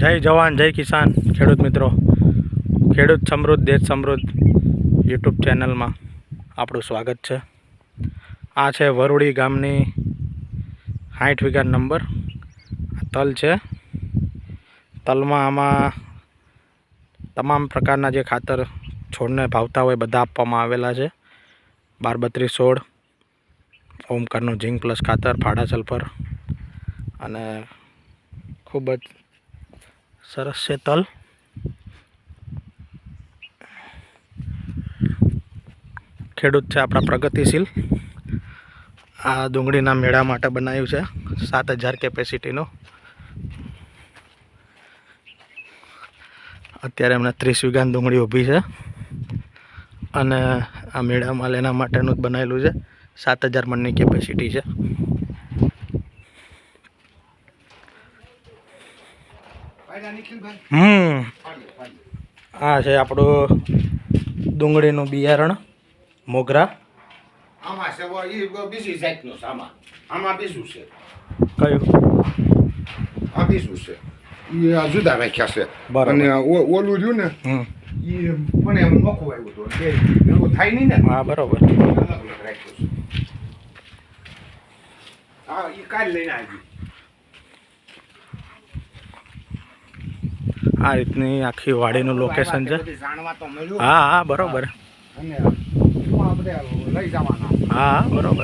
જય જવાન, જય કિસાન, ખેડૂત મિત્રો. ખેડૂત સમૃદ્ધ, દેશ સમૃદ્ધ યુટ્યુબ ચેનલમાં આપણું સ્વાગત છે. આ છે વરુડી ગામની સાઠ વીઘા નંબર. તલ છે. તલમાં આમાં તમામ પ્રકારના જે ખાતર છોડને ભાવતા હોય બધા આપવામાં આવેલા છે. બાર બત્રીસ સોળ ઓમકારનું ઝીંક પ્લસ ખાતર, ફાડા સલ્ફર અને ખૂબ જ સરસ છે તલ. ખેડૂત છે આપણા પ્રગતિશીલ. આ ડુંગળીના મેળા માટે બનાવ્યું છે સાત હજાર કેપેસિટીનું. અત્યારે એમને ત્રીસ વીઘાની ડુંગળી ઊભી છે. અને આ મેળામાં લેના માટેનું જ બનાવેલું છે. સાત હજાર મણની કેપેસિટી છે. હમ. આ છે આપણું ડુંગળીનું બિયારણ મોગરા. આમાં છે બીજી જાતનો છે આમાં આમાં બીજું છે. કયું? આ બીજું છે. એ જુદા રાખ્યા છે. અને ઓલું રહ્યું ને ઈ પણ એમ નોખું આવ્યું હતું. એવું થાય નહીં ને. હા બરોબર. અલગ અલગ રાખ્યું છે. હા એ કાલ લઈને આવી. આ રીતની આખી વાડીનું લોકેશન છે. હા હા બરોબર. હા બરોબર.